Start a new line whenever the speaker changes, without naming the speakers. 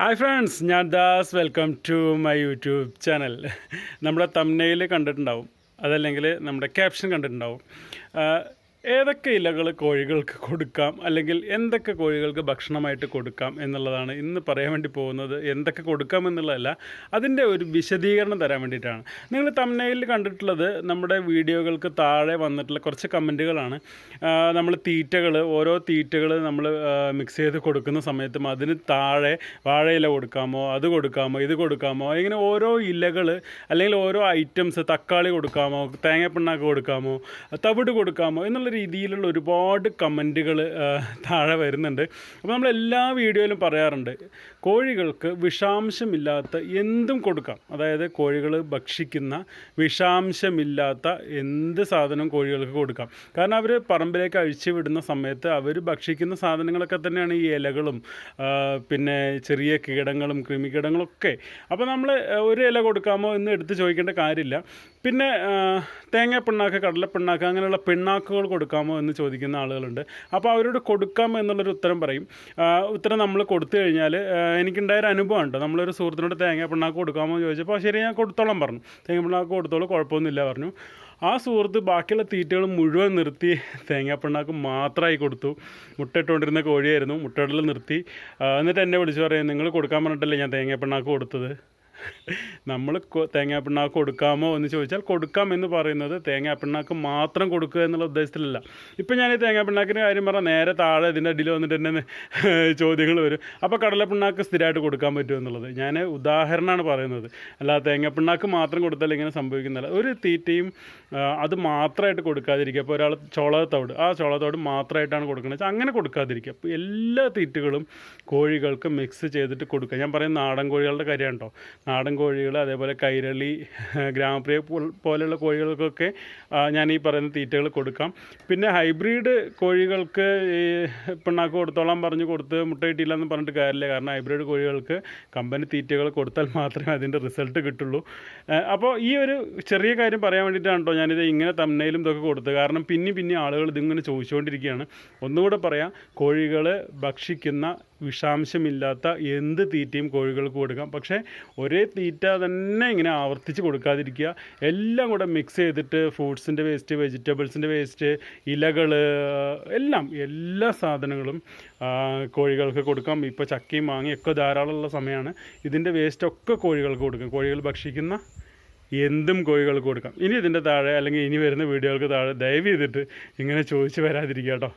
Hi friends ഞാൻ Das. Welcome to my YouTube channel നമ്മുടെ തമ്മനയിൽ കണ്ടിട്ടുണ്ടാവും. അതല്ലെങ്കിൽ നമ്മുടെ ക്യാപ്ഷൻ കണ്ടിട്ടുണ്ടാവും. ഏതൊക്കെ ഇലകൾ കോഴികൾക്ക് കൊടുക്കാം? അല്ലെങ്കിൽ എന്തൊക്കെ കോഴികൾക്ക് ഭക്ഷണമായിട്ട് കൊടുക്കാം എന്നുള്ളതാണ് ഇന്ന് പറയാൻ വേണ്ടി പോകുന്നത്. എന്തൊക്കെ കൊടുക്കാം എന്നുള്ളതല്ല അതിന്റെ ഒരു വിശദീകരണം തരാൻ വേണ്ടിയിട്ടാണ്. നിങ്ങൾ തമ്മനയിൽ കണ്ടിട്ടുള്ളത് നമ്മുടെ വീഡിയോകൾക്ക് താഴെ വന്നിട്ടുള്ള കുറച്ച് കമന്റുകളാണ്. നമ്മൾ തീറ്റകൾ ഓരോ തീറ്റകൾ നമ്മൾ മിക്സ് ചെയ്ത് കൊടുക്കുന്ന സമയത്തും അതിന് താഴെ വാഴയില കൊടുക്കാമോ അത് കൊടുക്കാമോ ഇത് കൊടുക്കാമോ ഇങ്ങനെ ഓരോ ഇലകൾ അല്ലെങ്കിൽ ഓരോ ഐറ്റംസ് തക്കാളി കൊടുക്കാമോ തേങ്ങപ്പിണ്ണാക്ക് കൊടുക്കാമോ തവിട് കൊടുക്കാമോ എന്നുള്ള രീതിയിലുള്ള ഒരുപാട് കമന്റുകൾ താഴെ വരുന്നുണ്ട്. അപ്പോൾ നമ്മൾ എല്ലാ വീഡിയോയിലും പറയാറുണ്ട് കോഴികൾക്ക് വിഷാംശമില്ലാത്ത എന്തും കൊടുക്കാം. അതായത് കോഴികൾ ഭക്ഷിക്കുന്ന വിഷാംശമില്ലാത്ത എന്ത് സാധനവും കോഴികൾക്ക് കൊടുക്കാം. കാരണം അവർ പറമ്പിലേക്ക് അഴിച്ചു വിടുന്ന സമയത്ത് അവർ ഭക്ഷിക്കുന്ന സാധനങ്ങളൊക്കെ തന്നെയാണ് ഈ ഇലകളും പിന്നെ ചെറിയ കീടങ്ങളും കൃമികീടങ്ങളൊക്കെ അപ്പോൾ നമ്മൾ ഒരു ഇല കൊടുക്കാമോ എന്ന് എടുത്ത് ചോദിക്കേണ്ട കാര്യമില്ല. പിന്നെ തേങ്ങ പിണ്ണാക്ക് കടല പിണ്ണാക്ക് അങ്ങനെയുള്ള പിണ്ണാക്കുകൾ കൊടുക്കാമോ എന്ന് ചോദിക്കുന്ന ആളുകളുണ്ട്. അപ്പോൾ അവരോട് കൊടുക്കാമോ എന്നുള്ളൊരു ഉത്തരം പറയും. ഉത്തരം നമ്മൾ കൊടുത്തു കഴിഞ്ഞാൽ എനിക്കുണ്ടായ ഒരു അനുഭവം ഉണ്ട്. നമ്മളൊരു സുഹൃത്തിനോട് തേങ്ങ പിണ്ണാക്ക് കൊടുക്കാമോ എന്ന് ചോദിച്ചപ്പോൾ ശരി ഞാൻ കൊടുത്തോളം പറഞ്ഞു. തേങ്ങ പിണ്ണാക്ക് കൊടുത്തോളൂ കുഴപ്പമൊന്നുമില്ല പറഞ്ഞു. ആ സുഹൃത്ത് ബാക്കിയുള്ള തീറ്റകൾ മുഴുവൻ നിർത്തി തേങ്ങാപ്പിണ്ണാക്ക് മാത്രമായി കൊടുത്തു. മുട്ടയിട്ടുകൊണ്ടിരുന്ന കോഴിയായിരുന്നു മുട്ടയിടൽ നിർത്തി. എന്നിട്ട് എന്നെ വിളിച്ചു പറയാം നിങ്ങൾ കൊടുക്കാൻ പറഞ്ഞിട്ടല്ലേ ഞാൻ തേങ്ങാപ്പിണ്ണാക്ക് കൊടുത്തത്? നമ്മൾ തേങ്ങാപ്പിണ്ണാക്ക് കൊടുക്കാമോ എന്ന് ചോദിച്ചാൽ കൊടുക്കാം എന്ന് പറയുന്നത് തേങ്ങാപ്പിണ്ണാക്ക് മാത്രം കൊടുക്കുക എന്നുള്ള ഉദ്ദേശത്തിലല്ല. ഇപ്പം ഞാൻ ഈ തേങ്ങാപ്പിണ്ണാക്കിന്റെ കാര്യം പറഞ്ഞാൽ നേരെ താഴെ ഇതിന്റെ അടിയിൽ വന്നിട്ട് തന്നെ ചോദ്യങ്ങൾ വരും. അപ്പോൾ കടലപ്പിണ്ണാക്ക് സ്ഥിരമായിട്ട് കൊടുക്കാൻ പറ്റുമോ എന്നുള്ളത്. ഞാൻ ഉദാഹരണമാണ് പറയുന്നത്. അല്ല തേങ്ങാപ്പിണ്ണാക്ക് മാത്രം കൊടുത്താൽ ഇങ്ങനെ സംഭവിക്കുന്നില്ല ഒരു തീറ്റയും അത് മാത്രമായിട്ട് കൊടുക്കാതിരിക്കുക. അപ്പോൾ ഒരാൾ ചോളത്തോട് ആ ചോളത്തോട് മാത്രമായിട്ടാണ് കൊടുക്കുന്നത്. അങ്ങനെ കൊടുക്കാതിരിക്കുക. അപ്പോൾ എല്ലാ തീറ്റകളും കോഴികൾക്ക് മിക്സ് ചെയ്തിട്ട് കൊടുക്കുക. ഞാൻ പറയുന്ന നാടൻ കോഴികളുടെ കാര്യമാണ് കേട്ടോ നാടൻ കോഴികൾ അതേപോലെ കൈരളി ഗ്രാമപ്രിയ പോലെയുള്ള കോഴികൾക്കൊക്കെ ഞാൻ ഈ പറയുന്ന തീറ്റകൾ കൊടുക്കാം. പിന്നെ ഹൈബ്രിഡ് കോഴികൾക്ക് ഈ പിണ്ണാക്ക് കൊടുത്തോളാൻ പറഞ്ഞ് കൊടുത്ത് മുട്ട കിട്ടിയില്ല എന്ന് പറഞ്ഞിട്ട് കാര്യമില്ല. കാരണം ഹൈബ്രിഡ് കോഴികൾക്ക് കമ്പനി തീറ്റകൾ കൊടുത്താൽ മാത്രമേ അതിന്റെ റിസൾട്ട് കിട്ടുള്ളൂ. അപ്പോൾ ഈ ഒരു ചെറിയ കാര്യം പറയാൻ വേണ്ടിയിട്ടാണ് കേട്ടോ ഞാനിത് ഇങ്ങനെ തമ്മനയിലും ഇതൊക്കെ കൊടുത്തത്. കാരണം പിന്നെ പിന്നെ ആളുകൾ ഇതിങ്ങനെ ചോദിച്ചുകൊണ്ടിരിക്കുകയാണ്. ഒന്നുകൂടെ പറയാം കോഴികൾ ഭക്ഷിക്കുന്ന വിഷാംശമില്ലാത്ത എന്ത് തീറ്റയും കോഴികൾക്ക് കൊടുക്കാം. പക്ഷേ ഒരേ തീറ്റ തന്നെ ഇങ്ങനെ ആവർത്തിച്ച് കൊടുക്കാതിരിക്കുക. എല്ലാം കൂടെ മിക്സ് ചെയ്തിട്ട് ഫ്രൂട്ട്സിന്റെ വേസ്റ്റ് വെജിറ്റബിൾസിന്റെ വേസ്റ്റ് ഇലകൾ എല്ലാം എല്ലാ സാധനങ്ങളും കോഴികൾക്ക് കൊടുക്കാം. ഇപ്പോൾ ചക്കയും മാങ്ങയൊക്കെ ധാരാളമുള്ള സമയമാണ് ഇതിന്റെ വേസ്റ്റൊക്കെ കോഴികൾക്ക് കൊടുക്കാം. കോഴികൾ ഭക്ഷിക്കുന്ന എന്തും കോഴികൾക്ക് കൊടുക്കാം. ഇനി ഇതിന്റെ താഴെ അല്ലെങ്കിൽ ഇനി വരുന്ന വീഡിയോകൾക്ക് താഴെ ദയവ് ചെയ്തിട്ട് ഇങ്ങനെ ചോദിച്ച് വരാതിരിക്കുക കേട്ടോ.